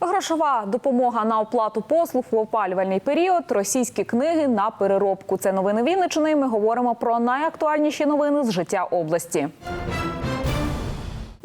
Грошова допомога на оплату послуг в опалювальний період, російські книги на переробку. Це новини Вінничини. Ми говоримо про найактуальніші новини з життя області.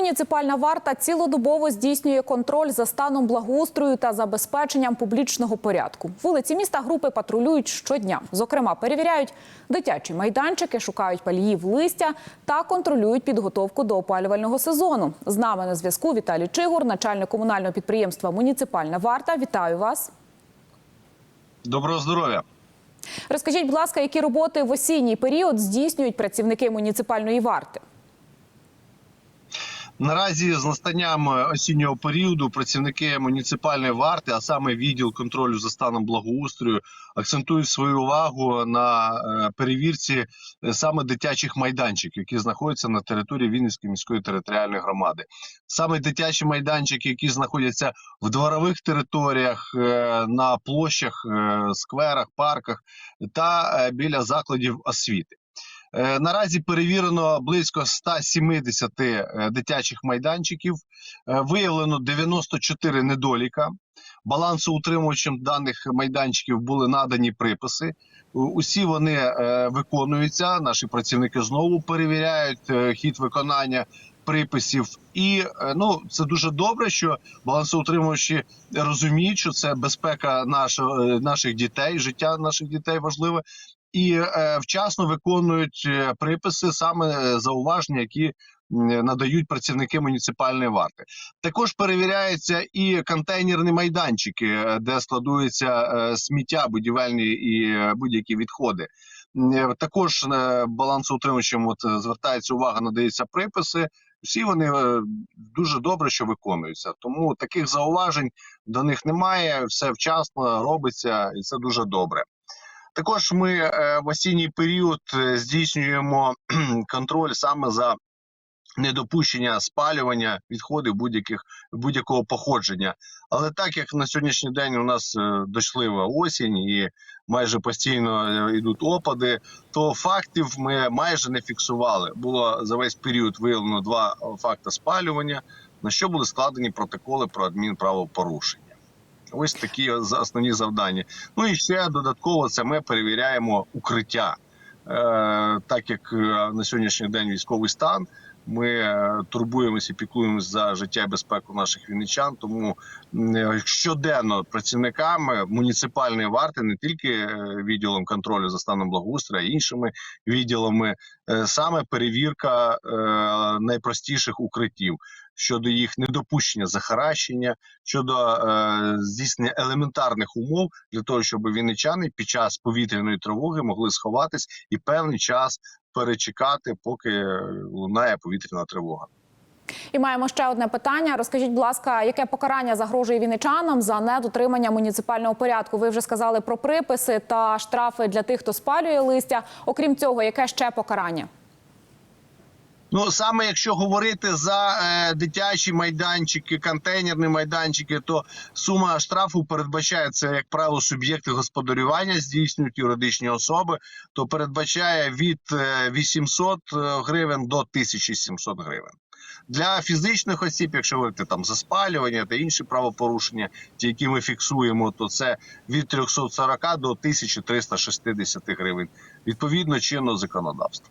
Муніципальна варта цілодобово здійснює контроль за станом благоустрою та забезпеченням публічного порядку. Вулиці міста групи патрулюють щодня. Зокрема, перевіряють дитячі майданчики, шукають паліїв листя та контролюють підготовку до опалювального сезону. З нами на зв'язку Віталій Чигур, начальник комунального підприємства Муніципальна варта. Вітаю вас. Доброго здоров'я. Розкажіть, будь ласка, які роботи в осінній період здійснюють працівники муніципальної варти? Наразі з настанням осіннього періоду працівники муніципальної варти, а саме відділ контролю за станом благоустрою, акцентують свою увагу на е, перевірці е, саме дитячих майданчиків, які знаходяться на території Вінницької міської територіальної громади. Саме дитячі майданчики, які знаходяться в дворових територіях, е, на площах, е, скверах, парках та е, біля закладів освіти. Е, Наразі перевірено близько 170 е, дитячих майданчиків. Е, Виявлено 94 недоліка. Балансоутримувачам даних майданчиків були надані приписи. Усі вони виконуються. Наші працівники знову перевіряють хід виконання приписів. І ну це дуже добре, що балансоутримувачі розуміють, що це безпека е, наших дітей, життя наших дітей важливе і е, вчасно виконують е, приписи, саме е, зауваження, які надають працівники муніципальної варти. Також перевіряються і контейнерні майданчики, е, де складується е, сміття, будівельні і е, будь-які відходи. Е, Також е, балансоутримувачам от е, звертається увага, надаються приписи. Всі вони е, дуже добре, що виконуються. Тому таких зауважень до них немає. Все вчасно робиться, і це дуже добре. Також ми е, в осінній період е, здійснюємо контроль саме за недопущення спалювання відходів будь-яких будь-якого походження. Але так як на сьогоднішній день у нас е, дочлива осінь і майже постійно йдуть опади, то фактів ми майже не фіксували. Було за весь період виявлено два факти спалювання, на що були складені протоколи про адмінправопорушення. Ось такі основні завдання. Ну і ще додатково це ми перевіряємо укриття. Е, так як е, на сьогоднішній день військовий стан, ми е, турбуємося піклуємося за життя і безпеку наших вінничан. Тому е, щоденно працівниками муніципальної варти, не тільки е, відділом контролю за станом благоустрою, а іншими відділами, саме перевірка найпростіших укриттів щодо їх недопущення захаращення, щодо е, здійснення елементарних умов для того, щоб вінничани під час повітряної тривоги могли сховатись і певний час перечекати, поки лунає повітряна тривога. І маємо ще одне питання. Розкажіть, будь ласка, яке покарання загрожує віничанам за недотримання муніципального порядку? Ви вже сказали про приписи та штрафи для тих, хто спалює листя. Окрім цього, яке ще покарання? Ну саме якщо говорити за е, дитячі майданчики, контейнерні майданчики, то сума штрафу передбачається, як правило, суб'єкти господарювання здійснюють юридичні особи, то передбачає від е, 800 гривень до 1700 гривень. Для фізичних осіб, якщо говорити там за спалювання та інші правопорушення, ті, які ми фіксуємо, то це від 340 до 1360 гривень відповідно чинного законодавства.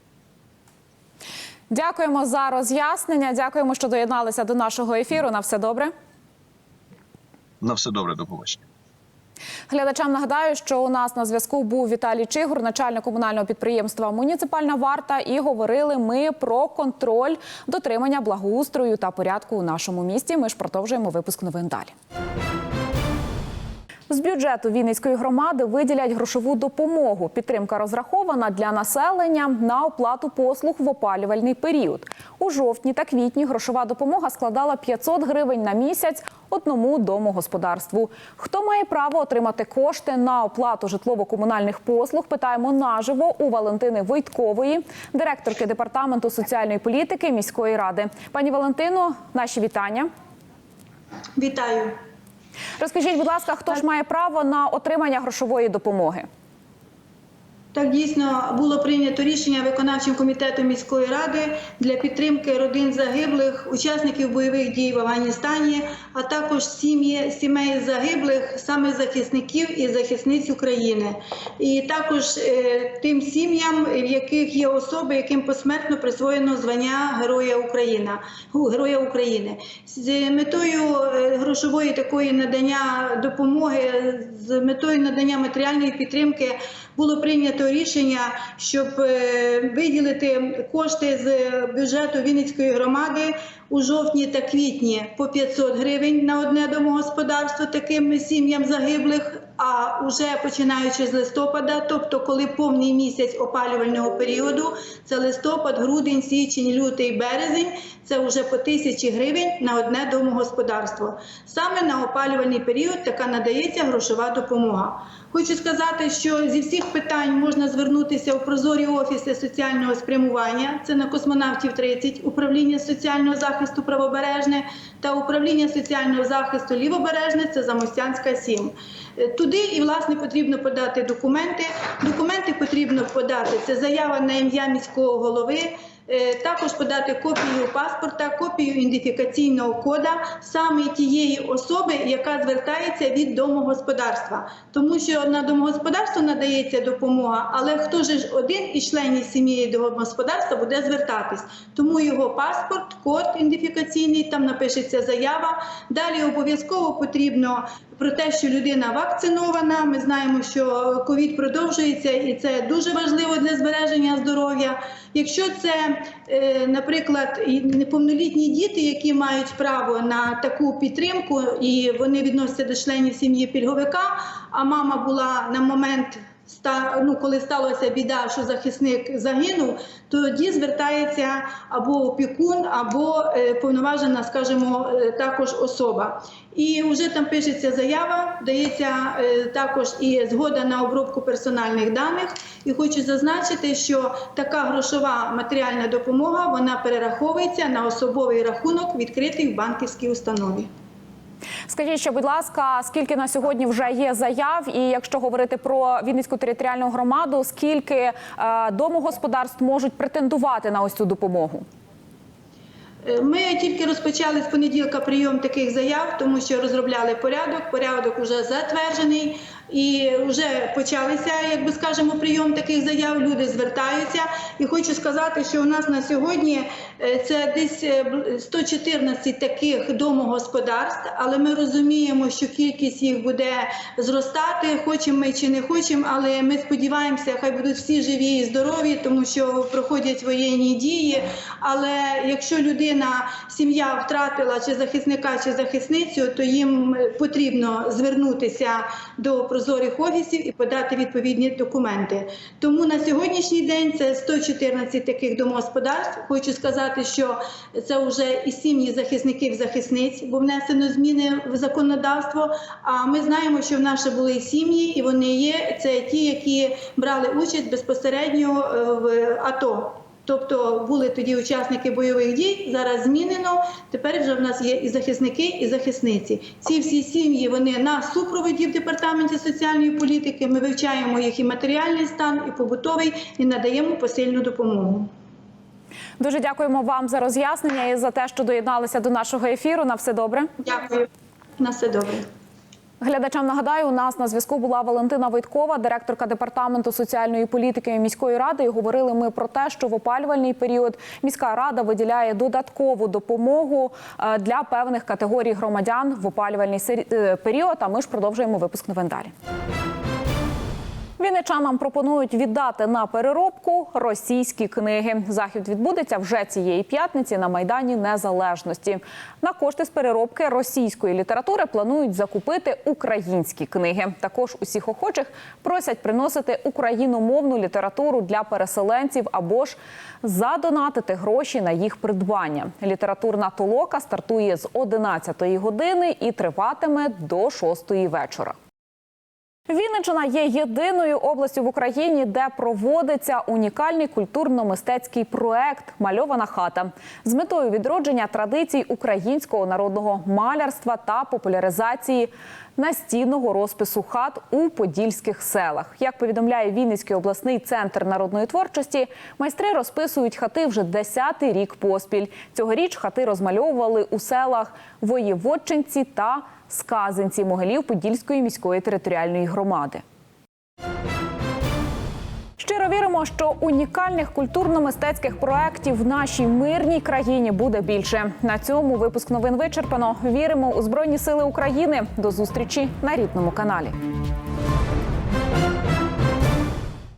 Дякуємо за роз'яснення. Дякуємо, що доєдналися до нашого ефіру. На все добре. На все добре, до побачення. Глядачам нагадаю, що у нас на зв'язку був Віталій Чигур, начальник комунального підприємства Муніципальна варта. І говорили ми про контроль дотримання благоустрою та порядку у нашому місті. Ми ж продовжуємо випуск новин далі. З бюджету Вінницької громади виділять грошову допомогу. Підтримка розрахована для населення на оплату послуг в опалювальний період. У жовтні та квітні грошова допомога складала 500 гривень на місяць одному домогосподарству. Хто має право отримати кошти на оплату житлово-комунальних послуг? Питаємо наживо у Валентини Войткової, директорки департаменту соціальної політики міської ради. Пані Валентино, наші вітання. Вітаю. Розкажіть, будь ласка, хто ж має право на отримання грошової допомоги? Так дійсно було прийнято рішення виконавчим комітетом міської ради для підтримки родин загиблих, учасників бойових дій в Афганістані, а також сім'ї сімей загиблих, саме захисників і захисниць України, і також е, тим сім'ям, в яких є особи, яким посмертно присвоєно звання Героя України. Героя України з метою е, грошової такої надання допомоги, з метою надання матеріальної підтримки було прийнято рішення, щоб е, виділити кошти з бюджету Вінницької громади у жовтні та квітні по 500 гривень на одне домогосподарство таким сім'ям загиблих. А вже починаючи з листопада, тобто коли повний місяць опалювального періоду, це листопад, грудень, січень, лютий, березень, це вже по тисячі гривень на одне домогосподарство. Саме на опалювальний період така надається грошова допомога. Хочу сказати, що зі всіх питань можна звернутися у прозорі офіси соціального спрямування. Це на космонавтів 30, управління соціального захисту правобережне та управління соціального захисту лівобережне. Це Замостянська 7. Е, Туди і власне потрібно подати документи. Документи потрібно подати. Це заява на ім'я міського голови. Е, Також подати копію паспорта, копію ідентифікаційного кода саме тієї особи, яка звертається від домогосподарства, тому що на домогосподарство надається допомога, але хто ж один із членів сім'ї домогосподарства буде звертатись, тому його паспорт, код ідентифікаційний, там напишеться заява. Далі обов'язково потрібно про те, що людина вакцинована. Ми знаємо, що ковід продовжується, і це дуже важливо для збереження здоров'я. Якщо це, е, наприклад, неповнолітні діти, які мають право на таку підтримку, і вони відносяться до членів сім'ї пільговика, а мама була на момент. Ну, коли сталася біда, що захисник загинув, тоді звертається або опікун, або е, повноважена, скажімо, е, також особа. І вже там пишеться заява, дається е, також і згода на обробку персональних даних. І хочу зазначити, що така грошова матеріальна допомога вона перераховується на особовий рахунок, відкритий в банківській установі. Скажіть, ще, будь ласка, скільки на сьогодні вже є заяв, і якщо говорити про Вінницьку територіальну громаду, скільки е, домогосподарств можуть претендувати на ось цю допомогу? Е, Ми тільки розпочали з понеділка прийом таких заяв, тому що розробляли порядок. Порядок вже затверджений. І вже почалися, як би скажемо, прийом таких заяв. Люди звертаються. І хочу сказати, що у нас на сьогодні е, це десь е, бл- 114 таких домогосподарств, але ми розуміємо, що кількість їх буде зростати, хочемо ми чи не хочемо, але ми сподіваємося, хай будуть всі живі і здорові, тому що проходять воєнні дії. Але якщо людина, сім'я втратила чи захисника, чи захисницю, то їм е, потрібно звернутися до прозорих офісів і подати відповідні документи. Тому на сьогоднішній день це 114 таких домогосподарств. Хочу сказати, що це вже і сім'ї захисників захисниць, бо внесено зміни в законодавство. А ми знаємо, що в ще були і сім'ї, і вони є. Це ті, які брали участь безпосередньо е, в АТО. Тобто були тоді учасники бойових дій, зараз змінено. Тепер вже в нас є і захисники, і захисниці. Ці всі сім'ї вони на супроводі в департаменті соціальної політики. Ми вивчаємо їх і матеріальний стан, і побутовий, і надаємо посильну допомогу. Дуже дякуємо вам за роз'яснення і за те, що доєдналися до нашого ефіру. На все добре. Дякую. На все добре. Глядачам нагадаю, у нас на зв'язку була Валентина Войткова, директорка департаменту соціальної політики міської ради. І говорили ми про те, що в опалювальний період міська рада виділяє додаткову допомогу е, для певних категорій громадян в опалювальний е, період. А ми ж продовжуємо випуск новин далі. Вінничанам пропонують віддати на переробку російські книги. Захід відбудеться вже цієї п'ятниці на майдані Незалежності. На кошти з переробки російської літератури планують закупити українські книги. Також усіх охочих просять приносити україномовну літературу для переселенців або ж задонатити гроші на їх придбання. Літературна толока стартує з 11-ї години і триватиме до 6-ї вечора. Вінниччина є єдиною областю в Україні, де проводиться унікальний культурно-мистецький проект Мальована хата з метою відродження традицій українського народного малярства та популяризації настінного розпису хат у подільських селах. Як повідомляє Вінницький обласний центр народної творчості, майстри розписують хати вже десятий рік поспіль. Цьогоріч хати розмальовували у селах Воєводчинці та Сказинці Могилів Подільської міської територіальної громади. Щиро віримо, що унікальних культурно-мистецьких проєктів в нашій мирній країні буде більше. На цьому випуск новин вичерпано. Віримо у Збройні Сили України. До зустрічі на рідному каналі.